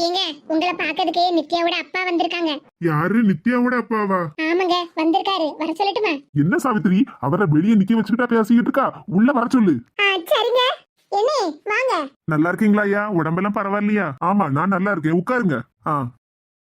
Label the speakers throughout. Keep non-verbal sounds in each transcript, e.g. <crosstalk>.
Speaker 1: ஏங்க உங்களை பாக்கிறதுக்கு நித்யாவோட அப்பா வந்திருக்காங்க.
Speaker 2: யாரு? நித்யாவோட அப்பாவா?
Speaker 1: ஆமாங்க வந்திருக்காரு. வர சொல்லட்டுமா?
Speaker 2: என்ன சாவித்திரி அவரை வெளியே நிக்க வச்சுக்கிட்டா பேசிக்கிட்டு இருக்கா? உள்ள வர சொல்லு.
Speaker 1: சரிங்க. என்ன வாங்க.
Speaker 2: நல்லா இருக்கீங்களா ஐயா? உடம்பெல்லாம் பரவாயில்லையா? ஆமா நான் நல்லா இருக்கேன். உட்காருங்க. ஆ.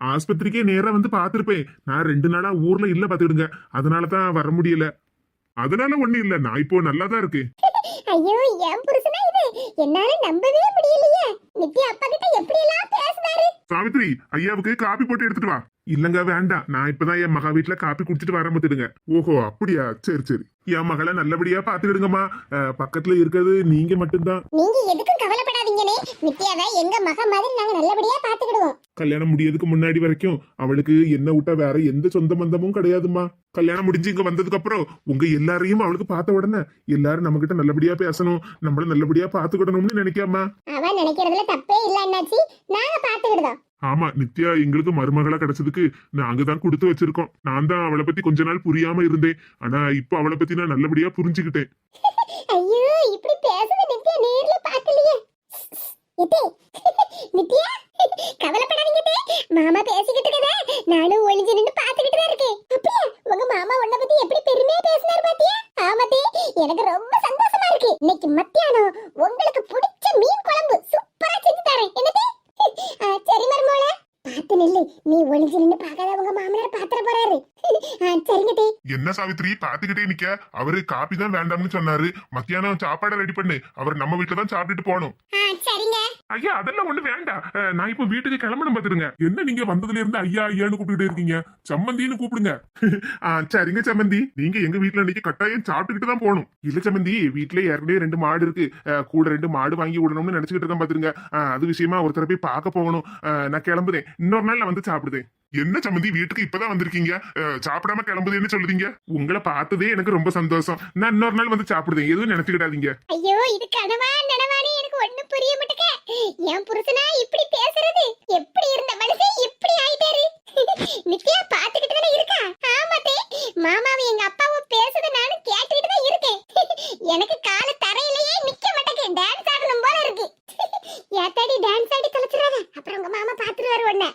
Speaker 2: ஆஸ்பத்திரிக்கே நேரா வந்து பாத்திருப்பேன் நான் ரெண்டு நாளா ஊர்ல இல்ல பாத்துக்கிடுங்க அதனால தான் வர முடியல. அதனால ஒண்ணு இல்ல. நான் இப்போ நல்லா தான் இருக்கேன்.
Speaker 1: ஐயோ என் புருஷனா இது? என்னால நம்பவே முடியலையே. நித்யா அப்பா கிட்ட எப்படி எல்லாம் பேசினாரு?
Speaker 2: சாவித்ரி ஐயாவுக்கு காப்பி போட்டு எடுத்துட்டு வா. இல்லங்க வேண்டாம். நான் இப்பதான் என் மகா வீட்டுல காப்பி குடிச்சிட்டு வர பார்த்துடுங்க ஓஹோ அப்படியா? சரி சரி. என் மகளை நல்லபடியா பாத்துக்கிடுங்கம்மா பக்கத்துல இருக்கிறது நீங்க மட்டும்தான்.
Speaker 1: நீங்க எதுக்கும் கவலைப்படாதீங்கனே நித்யாவை எங்க மக மாதிரி நாங்க நல்லபடியா பாத்துக்கிடுவோம்
Speaker 2: கல்யாணம் முடியதுக்கு முன்னாடி வரைக்கும் அவளுக்கு என்ன விட்டா வேற எந்த சொந்த பந்தமும் கிடையாதும்மா. கல்யாணம் முடிஞ்சு இங்க வந்ததுக்கு அப்புறம் உங்க எல்லாரையும் அவளுக்கு பார்த்த உடனே எல்லாரும் நம்ம கிட்ட நல்லபடியா பேசணும் நம்மள நல்லபடியா பாத்துக்கிடணும்னு நினைக்காம.
Speaker 1: அவன் நினைக்கிறதுல தப்பே இல்ல அண்ணாச்சி. நாங்க பாத்துக்கிடுதோம்
Speaker 2: ஆமா நித்யா எங்களுக்கு மருமகளா கிடைச்சதுக்கு நாங்க தான் கொடுத்து வச்சிருக்கோம். நான் தான் அவளை பத்தி கொஞ்ச நாள் புரியாம இருந்தேன். ஆனா இப்போ அவளை பத்தி நான் நல்லபடியா புரிஞ்சுக்கிட்டேன். <laughs>
Speaker 1: ஐயோ இப்படி பேசுது நித்யா பார்க்கலையே எத்தே? நித்யா? கவலைப்படாதீங்க தே. மாமா பேசிக்கிட்டு இருக்கதே நானும் ஒளிஞ்சு நின்னு பாத்துக்கிட்டு தான் இருக்கேன். அப்படியா? உங்க மாமா உன்னை பத்தி எப்படி பெருமையா பேசினார் பாத்தியா? ஆமா தே. எனக்கு ரொம்ப சந்தோஷமா இருக்கு. இன்னைக்கு மத்தியானம் உங்களுக்கு பிடிச்ச மீன் குழம்பு சூப்பரா செஞ்சு தரேன். என்ன தே? ஆ, சரி மருமோள. பார்த்து நில்லு. நீ ஒளிஞ்சு பார்க்காத உங்க மாமனார் பாத்திர போறாரு. சரிங்க தே.
Speaker 2: என்ன சாவித்ரி? பாத்துக்கிட்டே நிக்க. அவரு தான் வேண்டாம்னு சொன்னாரு. மத்தியானம் சாப்பாடை ரெடி பண்ணு. அவர் நம்ம வீட்டுல தான் சாப்பிட்டுட்டு போகணும்.
Speaker 1: சரிங்க.
Speaker 2: ஐயா அதெல்லாம் ஒண்ணு வேண்டாம் அஹ், நான் இப்ப வீட்டுக்கு கிளம்பணும் பாத்துருங்க என்ன நீங்க வந்ததுல இருந்து ஐயா ஐயான்னு கூப்பிட்டுட்டே இருக்கீங்க? சம்மந்தின்னு கூப்பிடுங்க. <laughs> சரிங்க சம்மந்தி. நீங்க எங்க வீட்டுல இன்னைக்கு கட்டாயம் சாப்பிட்டுக்கிட்டு தான் போகணும். இல்ல சம்மந்தி வீட்டுல ஏற்கனவே ரெண்டு மாடு இருக்கு. கூட ரெண்டு மாடு வாங்கி விடணும்னு நினைச்சுக்கிட்டு இருக்கேன் பாத்துருங்க அது விஷயமா ஒருத்தர போய் பார்க்க போகணும். அஹ், நான் கிளம்புதேன் இன்னொரு நாள் நான் வந்து சாப்பிடுதேன். என்ன சம்மந்தி வீட்டுக்கு இப்பதான் வந்திருக்கீங்க? அஹ், சாப்பிடாம கிளம்புதேன்னு சொல்லுதீங்க. உங்களை பார்த்ததே எனக்கு ரொம்ப சந்தோஷம். நான் இன்னொரு நாள் வந்து சாப்பிடுதேன். எதுவும் நினைச்சுக்கிடாதீங்க.
Speaker 1: ஐயோ புரிய மாட்டேங்க என் புருஷன இப்படி பேசுறது எப்படி இருந்த மனுஷன் இப்படி ஆயிட்டாரு நித்யா பாத்துக்கிட்டு தானே இருக்கா ஆமாத்தே மாமாவும் எங்க அப்பாவும் பேசுறத நானும் கேட்டுக்கிட்டு தான் இருக்கேன் எனக்கு கால தரையிலேயே நிக்க மாட்டேங்க டான்ஸ் ஆடணும் போல இருக்கு ஏத்தாடி டான்ஸ் ஆடி தொலைச்சிடாத அப்புறம் உங்க மாமா பாத்துருவாரு உன்ன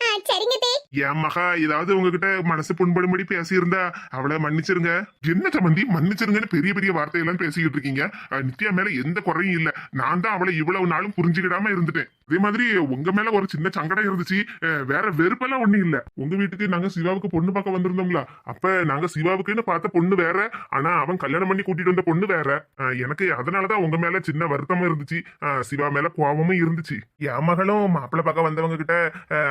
Speaker 1: ஆ, சரிங்க தே
Speaker 2: என் மகா ஏதாவது உங்ககிட்ட மனசு புண்படும்படி பேசியிருந்தா அவளை மன்னிச்சிருங்க. என்ன சம்பந்தி? மன்னிச்சிருங்கன்னு பெரிய பெரிய வார்த்தையெல்லாம் பேசிக்கிட்டு இருக்கீங்க. நித்யா மேல எந்த குறையும் இல்ல. நான் தான் அவளை இவ்வளவு நாளும் புரிஞ்சுக்கிடாம இருந்துட்டேன். அதே மாதிரி உங்க மேல ஒரு சின்ன சங்கடம் இருந்துச்சு. வேற வெறுப்பெல்லாம் ஒண்ணும் இல்ல. உங்க வீட்டுக்கு நாங்க சிவாவுக்கு பொண்ணு பார்க்க வந்திருந்தோம்ல. அப்ப நாங்க சிவாவுக்குன்னு பார்த்த பொண்ணு வேற. ஆனா அவன் கல்யாணம் பண்ணி கூட்டிட்டு வந்த பொண்ணு வேற. எனக்கு அதனாலதான் உங்க மேல சின்ன வருத்தமும் இருந்துச்சு. சிவா மேல கோபமும் இருந்துச்சு. என் மகளும் மாப்பிள்ளை பார்க்க வந்தவங்க கிட்ட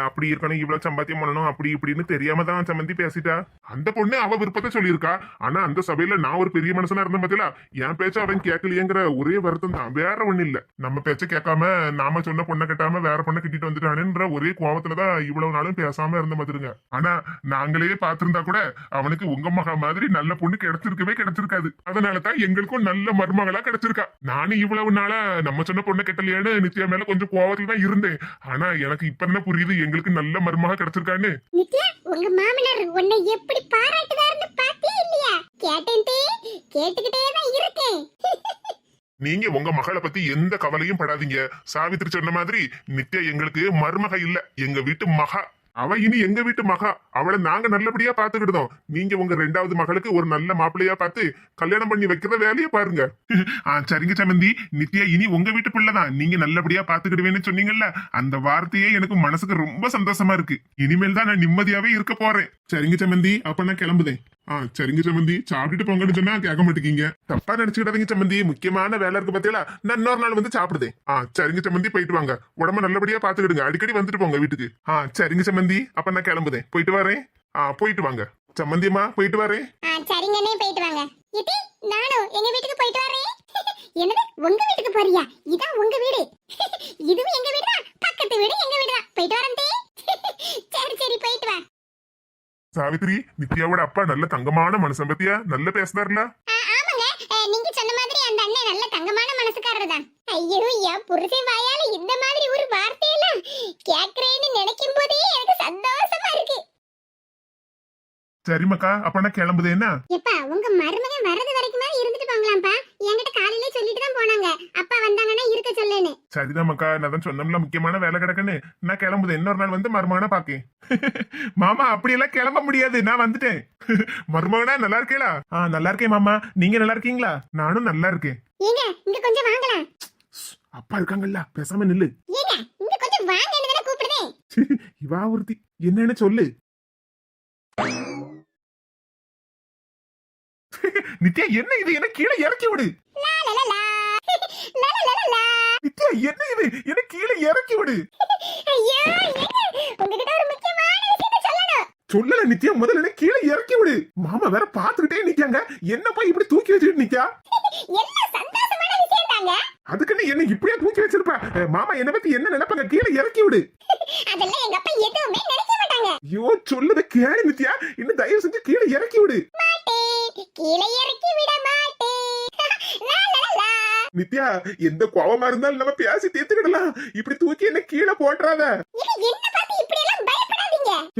Speaker 2: அப்படி இருக்கணும் இவ்வளவு சம்பாத்தியம் பண்ணணும் அப்படி இப்படின்னு தெரியாம தான் சம்மந்தி பேசிட்டா. அந்த பொண்ணு அவ விருப்பத்தை சொல்லியிருக்கா. ஆனா அந்த சபையில நான் ஒரு பெரிய மனுஷனா இருந்த பாத்தீங்களா? என் பேச்ச அவன் கேட்கலையேங்கிற ஒரே வருத்தம் தான். வேற ஒண்ணு இல்ல. நம்ம பேச்ச கேட்காம நாம சொன்ன பொண்ணை கட்டாம வேற பொண்ணை கட்டிட்டு வந்துட்டானுன்ற ஒரே கோவத்துலதான் இவ்வளவு நாளும் பேசாம இருந்த மாதிரிங்க ஆனா நாங்களே பார்த்திருந்தா கூட அவனுக்கு உங்க மகா மாதிரி நல்ல பொண்ணு கிடைச்சிருக்கவே கிடைச்சிருக்காது. அதனாலதான் எங்களுக்கும் நல்ல மருமகளா கிடைச்சிருக்கா. நானும் இவ்வளவு நாளா நம்ம சொன்ன பொண்ணை கெட்டலையான்னு நித்யா மேல கொஞ்சம் கோவத்துல தான் இருந்தேன். ஆனா எனக்கு இப்ப என்ன புரியுது எங்களுக்கு நல்ல மருமகா கிடைச்சிருக்கான்னு.
Speaker 1: நித்யா உங்க மாமனார் உன்னை எப்படி பாராட்டுதாருன்னு பாத்தியா இல்லையா? கேட்டேன் கேட்டுக்கிட்டே தான் இருக்கேன்.
Speaker 2: நீங்க உங்க மகளை பத்தி எந்த கவலையும் படாதீங்க. சாவித்திரி சொன்ன மாதிரி நித்யா எங்களுக்கு மருமக இல்ல. எங்க வீட்டு மகா அவ இனி எங்க வீட்டு மகா? அவளை நாங்க நல்லபடியா பாத்துக்கிட்டோம் நீங்க உங்க ரெண்டாவது மகளுக்கு ஒரு நல்ல மாப்பிள்ளையா பார்த்து கல்யாணம் பண்ணி வைக்கிற வேலையை பாருங்க. சரிங்க சமந்தி. நித்யா இனி உங்க வீட்டு பிள்ளைதான் நீங்க நல்லபடியா பாத்துக்கிடுவேன்னு சொன்னீங்கல்ல அந்த வார்த்தையே எனக்கு மனசுக்கு ரொம்ப சந்தோஷமா இருக்கு. இனிமேல் தான் நான் நிம்மதியாவே இருக்க போறேன். சரிங்க சமந்தி அப்ப நான் கிளம்புதேன். ஆ சரிங்க சம்பந்தி சாப்பிட்டுட்டு போங்கன்னு சொன்னா கேட்க மாட்டேங்க தப்பா நினைச்சுக்கிடாதீங்க சம்மந்தி முக்கியமான வேலை இருக்கு பாத்தீங்களா? நான் இன்னொரு நாள் வந்து சாப்பிடுதேன். ஆ சரிங்க சம்பந்தி போயிட்டு வாங்க. உடம்ப நல்லபடியா பாத்துக்கிடுங்க. அடிக்கடி வந்துட்டு போங்க வீட்டுக்கு. ஆ சரிங்க சம்பந்தி அப்ப நான் கிளம்புதேன். போயிட்டு வரேன். ஆ போயிட்டு வாங்க. சம்பந்தியம்மா போயிட்டு வரேன்.
Speaker 1: சரிங்கண்ணே போயிட்டு வாங்க. இது நானும் எங்க வீட்டுக்கு போயிட்டு வரேன். என்னது உங்க வீட்டுக்கு போறியா? இதான் உங்க வீடு. இதுவும் எங்க வீடு பக்கத்து வீடு எங்க வீடு போயிட்டு வரேன் சரி சரி போயிட்டு வா.
Speaker 2: சாவித்ரி நித்யாவோட அப்பா நல்ல தங்கமான மனுஷன் பத்தியா? நல்ல பேசுனார்ல?
Speaker 1: நீங்க சொன்ன மாதிரி அந்த அண்ணன் நல்ல தங்கமான மனசுக்காரர் தான். ஐயோ என் புருஷன் வாயால இந்த மாதிரி ஒரு வார்த்தையெல்லாம் கேக்குறேன்னு நினைக்கும் போதே எனக்கு சந்தோஷமா இருக்கு.
Speaker 2: சரிம்மாக்கா அப்ப நான் கிளம்புதேன் என்ன
Speaker 1: எப்பா உங்க மருமகன் வர்றது வரைக்கும் இருந்துட்டு போங்களாம்ப்பா என்கிட்ட காலையிலே சொல்லிட்டு தான் போனாங்க அப்பா வந்தாங்கன்னா இருக்க சொல்லுன்னு
Speaker 2: சரிதான் மக்கா நான் தான் சொன்னோம்ல முக்கியமான வேலை கிடக்குன்னு. நான் கிளம்புது. இன்னொரு நாள் வந்து மருமகனை பாக்கேன். <laughs> மாமா அப்படியெல்லாம் கிளம்ப முடியாது. நான் வந்துட்டேன். <laughs> மருமகனா நல்லா இருக்கேளா? ஆ நல்லா இருக்கேன் மாமா. நீங்க நல்லா இருக்கீங்களா? நானும் நல்லா இருக்கேன். அப்பா இருக்காங்கல்ல. பேசாம நில்லு. <laughs> இவா ஒருத்தி என்னன்னு சொல்லு. நித்யா என்ன இது? என்ன கீழே இறக்கி விடு. வித்யா என்ன இது? என்ன கீழே இறக்கி விடு. சொல்லல நித்யா முதல்ல கீழே இறக்கி விடு. மாமா வேற பாத்துக்கிட்டே நிக்காங்க என்னப்பா இப்படி தூக்கி வச்சுட்டு நிக்கா? <laughs>
Speaker 1: என்ன சந்தோஷமான
Speaker 2: அதுக்குன்னு என்ன இப்படியே தூக்கி வச்சிருப்ப? மாமா என்ன பத்தி என்ன நினைப்பாங்க? கீழே இறக்கி விடு. <laughs>
Speaker 1: அதெல்லாம் எங்க அப்பா எதுவுமே நினைக்க மாட்டாங்க.
Speaker 2: ஐயோ சொல்லுத கேளு நித்யா. இன்னும் தயவு செஞ்சு கீழே இறக்கி விடு.
Speaker 1: மாட்டேன். கீழே இறக்கி விட மாட்டேன்
Speaker 2: நித்யா எந்த கோவமா இருந்தாலும் நம்ம பேசி தீர்த்துக்கிடலாம். இப்படி தூக்கி என்ன கீழே போட்டுறாத.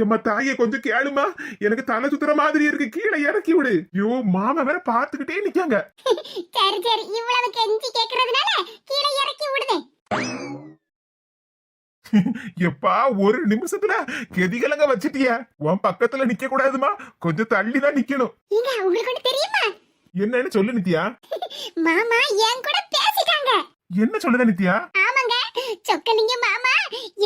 Speaker 2: எம்மா தாயே கொஞ்சம் கேளுமா. எனக்கு தலை சுத்துற மாதிரி இருக்கு. கீழே இறக்கி விடு. ஐயோ மாமா வேற பாத்துக்கிட்டே நிக்காங்க. <laughs>
Speaker 1: சரி சரி. இவ்வளவு கெஞ்சி கேக்குறதுனால கீழே இறக்கி விடுதேன் <laughs>
Speaker 2: எப்பா ஒரு நிமிஷத்துல கெதிகலங்க வச்சிட்டிய. உன் பக்கத்துல நிக்க கூடாதுமா கொஞ்சம் தள்ளி தான் நிக்கணும்
Speaker 1: உங்களுக்கு தெரியுமா?
Speaker 2: என்னன்னு சொல்லு நித்யா.
Speaker 1: மாமா என் கூட பேசிட்டாங்க.
Speaker 2: என்ன சொல்லுத நித்யா?
Speaker 1: ஆமாங்க சொக்கலிங்க மாமா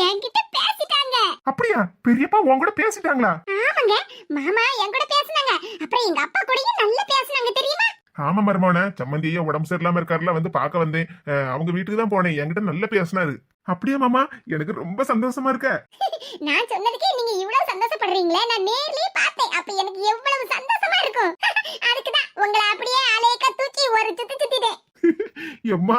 Speaker 1: என்கிட்ட பேசிட்டாங்க.
Speaker 2: அப்படியா? பெரியப்பா உன் கூட பேசிட்டாங்களா?
Speaker 1: ஆமாங்க மாமா என் கூட பேசினாங்க அப்புறம் எங்க அப்பா கூடயும் நல்லா பேசினாங்க தெரியுமா
Speaker 2: ஆமா மருமான சம்மந்தியே உடம்பு சரியில்லாம இருக்காருல வந்து பார்க்க வந்தேன். அவங்க வீட்டுக்கு தான் போனேன். என்கிட்ட நல்லா பேசினாரு. அப்படியா மாமா எனக்கு ரொம்ப சந்தோஷமா இருக்க. <laughs>
Speaker 1: நான் சொன்னதுக்கே நீங்க இவ்வளவு சந்தோஷப்படுறீங்களே நான் நேர்லயே பார்த்தேன். அப்ப எனக்கு எவ்வளவு சந்தோஷமா இருக்கும். <laughs> அதுக்குதான் உங்களை அப்படியே அலேக்க தூக்கி ஒரு சுத்தி சுத்திட்டேன்.
Speaker 2: எம்மா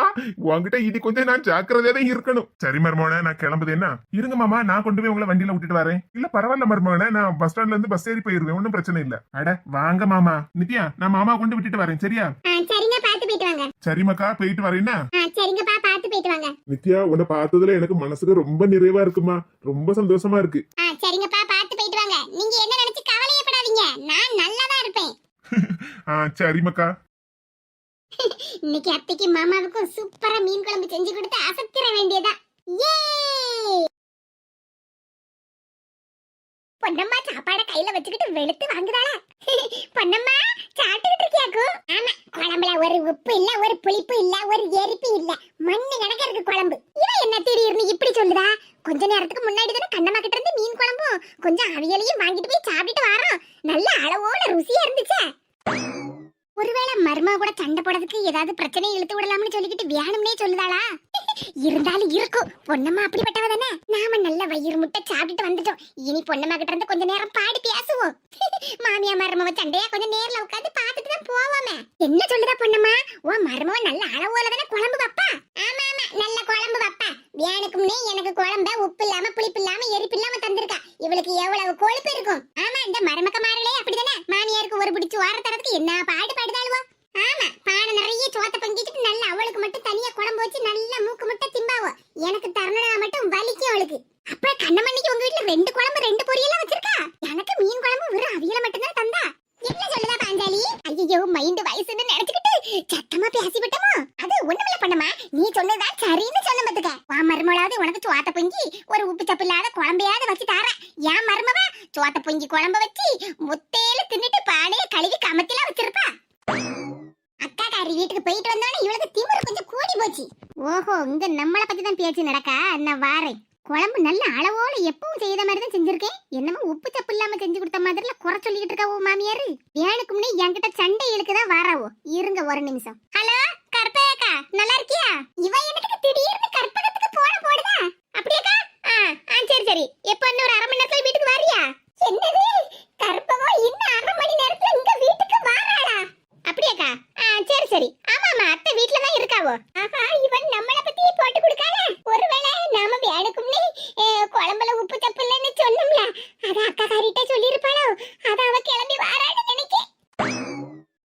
Speaker 2: உன்கிட்ட இது கொஞ்சம் நான் ஜாக்கிரதையா தான் இருக்கணும். சரி மருமோன நான் கிளம்புது. என்ன? இருங்க மாமா நான் கொண்டு போய் உங்களை வண்டியில விட்டுட்டு வரேன். இல்ல பரவாயில்ல மருமோன நான் பஸ் ஸ்டாண்ட்ல இருந்து பஸ் ஏறி போயிருவேன். ஒன்றும் பிரச்சனை இல்ல. அட வாங்க மாமா. நித்யா நான் மாமா கொண்டு விட்டுட்டு வரேன். சரியா?
Speaker 1: சரிங்க பார்த்து போயிட்டு வாங்க.
Speaker 2: சரிம்மாக்கா போயிட்டு வரேன்னா
Speaker 1: சரிங்கப்பா பார்த்து போயிட்டு வாங்க.
Speaker 2: நித்யா உன்னை பார்த்ததுல எனக்கு மனசுக்கு ரொம்ப நிறைவா இருக்குமா? ரொம்ப சந்தோஷமா இருக்கு.
Speaker 1: சரிங்கப்பா பார்த்து போயிட்டு வாங்க. நீங்க என்ன நினைச்சு கவலையப்படாதீங்க நான் நல்லா தான் இருப்பேன். <laughs>
Speaker 2: ஆ சரிம்மாக்கா
Speaker 1: இன்னைக்கு அத்தைக்கு மாமாவுக்கும் சூப்பரா மீன் குழம்பு செஞ்சு கொடுத்து அசத்திர வேண்டியதா. ஏ பொன்னம்மா சாப்பாட கையில வச்சுக்கிட்டு வெளுத்து வாங்குதாளா? பொன்னம்மா சாப்பிட்டுக்கிட்டு இருக்கியாக்கும்? ஆமா குழம்புல ஒரு உப்பு இல்ல ஒரு புளிப்பு இல்ல ஒரு எரிப்பு இல்ல மண்ணு கணக்க இருக்கு குழம்பு இவன் என்ன திடீர்னு இப்படி சொல்லுதா கொஞ்ச நேரத்துக்கு முன்னாடி தானே கண்ணம்மா கிட்ட இருந்து மீன் குழம்பும் கொஞ்சம் அவியலையும் வாங்கிட்டு போய் சாப்பிட்டுட்டு வரோம் நல்ல அளவோட ருசியா இருந்துச்சே ஒருவேளை மர்மா கூட சண்டை போடுறதுக்கு ஏதாவது பிரச்சனை இழுத்து விடலாம்னு சொல்லிக்கிட்டு வேணும்னே சொல்லுதாளா? <laughs> இருந்தாலும் இருக்கும் பொன்னம்மா அப்படிப்பட்டவ தானே? நாம நல்ல வயிறு முட்டை சாப்பிட்டுட்டு வந்துட்டோம். இனி பொன்னம்மா கிட்ட இருந்து கொஞ்ச நேரம் பாடி பேசுவோம். <laughs> மாமியா மருமவ சண்டையா கொஞ்சம் நேர்ல உட்காந்து பாத்துட்டு தான் போவோமே. என்ன சொல்லுதா பொன்னம்மா ஓ மருமவ நல்ல அளவோல தானே குழம்பு வைப்பா? ஆமா ஆமா. நல்ல குழம்பு வைப்பா. வேணுக்கும்னே எனக்கு குழம்ப உப்பு இல்லாம புளிப்பு இல்லாம எரிப்பு இல்லாம தந்துரு இவளுக்கு எவ்வளவு கொழுப்பு இருக்கும் ஆமா இந்த மருமக்கமாரளே அப்படிதானே மாமியாருக்கு ஒரு பிடிச்சு வார தரத்துக்கு என்ன பாடு பாடுதாளுவோ ஆமா பானை நிறைய சோத்த பங்கிட்டு நல்ல அவளுக்கு மட்டும் தனியா குழம்பு வச்சு நல்ல மூக்கு முட்டை திம்பாவோ எனக்கு தரணும்னா மட்டும் வலிக்கும் அவளுக்கு அப்புறம் கண்ணமண்ணிக்கு உங்க வீட்டுல ரெண்டு குழம்பு ரெண்டு பொரியெல்லாம் வச்சிருக்கா எனக்கு மீன் குழம்பு வெறும் அவியல மட்டும் தான் தந்தா என்ன சொல்லுதா பாஞ்சாலி ஐயோ மைண்ட் வயசுன்னு நினைச்சுக்கிட்டு சத்தமா பேசி விட்டோமோ? அது ஒண்ணுமில்ல பண்ணமா நீ சொன்னதா சரின்னு சொன்ன பத்துக்க. வா மருமளாவது உனக்கு சோத்த பொங்கி ஒரு உப்பு சப்பு இல்லாத குழம்பையாவது வச்சு தார. ஏன் மருமவா சோத்த பொங்கி குழம்ப வச்சு முத்தையில தின்னுட்டு பானையை கழுவி கமத்தில வச்சிருப்பா. அக்கா காரி வீட்டுக்கு போயிட்டு வந்தோடனே இவளுக்கு திமிரு கொஞ்சம் கூடி போச்சு. ஓஹோ இங்க நம்மளை பத்தி தான் பேச்சு நடக்கா? நான் வாரேன். குழம்பு நல்ல அளவோல எப்பவும் செய்த மாதிரி தான் செஞ்சிருக்கேன். என்னமோ உப்பு சப்பு இல்லாம செஞ்சு கொடுத்த மாதிரில குறை சொல்லிக்கிட்டு இருக்காவோ மாமியாரு? வேணுக்கு முன்னே என்கிட்ட சண்டை இழுக்குதான் வாராவோ? இருங்க ஒரு நிமிஷம். ஹலோ கற்பகக்கா நல்லா இருக்கியா? இவ எனக்கு திடீர்னு கற்பகத்துக்கு போன போடுதா? அப்படியாக்கா? ஆ சரி சரி. எப்போ இன்னொரு ஒரு அரை மணி நேரத்துல வீட்டுக்கு வரியா என்னது கற்பகம் இன்னும் அரை மணி நேரத்துல உங்க வீட்டுக்கு வாராளா அப்படியாக்கா ஆ சரி சரி ஆமா ஆமா அத்தை வீட்ல தான் இருக்காவோ ஆஹா இவன் நம்மள பத்தி போட்டு கொடுக்காத ஒருவேளை நாம வேணுக்கும்னே அஹ், குழம்புல உப்பு தப்பு இல்லைன்னு சொன்னோம்ல அத அக்கா காரிட்ட சொல்லிருப்பாளோ அத அவ கிளம்பி வாரான்னு நினைக்கேன்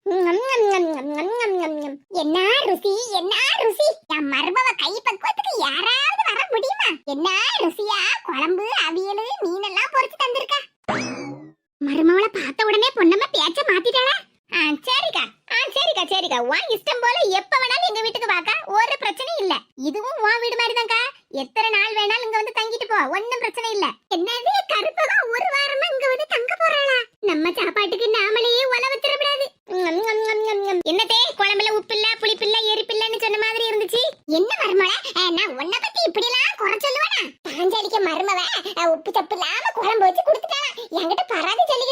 Speaker 1: ஞம், ஞம், ஞம், ஞம், ஞம், ஞம், என்ன ருசி என்ன ருசி? என் மருமவ கை பக்குவத்துக்கு யாராவது வர முடியுமா? என்ன ருசியா? குழம்பு அவியல் மீன் எல்லாம் பொரிச்சு தந்திருக்கா? மருமவளை பார்த்த உடனே பொண்ணம்மா பேச்ச மாத்திட்டாளா? ஆ சரிக்கா. ஆ சரிக்கா சரிக்கா. உன் இஷ்டம் போல எப்ப வேணாலும் எங்க வீட்டுக்கு வாக்கா. ஒரு பிரச்சனையும் இல்ல. இதுவும் உன் வீடு மாதிரி தான்க்கா எத்தனை நாள் வேணா இங்க வந்து தங்கிட்டு போ ஒண்ணும் பிரச்சனை இல்ல என்னது கருப்பகா ஒரு வாரமா இங்க வந்து தங்க போறாளா நம்ம சாப்பாட்டுக்கு நாமளையே உல வச்சிடக்கூடாது என்னதே குழம்புல உப்பு இல்ல புளிப்பு இல்ல எரிப்பு இல்லன்னு சொன்ன மாதிரி இருந்துச்சு என்ன மருமல நான் உன்னை பத்தி இப்படி எல்லாம் குறை சொல்லுவேனா பாஞ்சாலிக்க மருமவ அஹ், உப்பு தப்பு இல்லாம குழம்பு வச்சு கொடுத்துட்டாளா? என்கிட்ட பராதி சொல்லி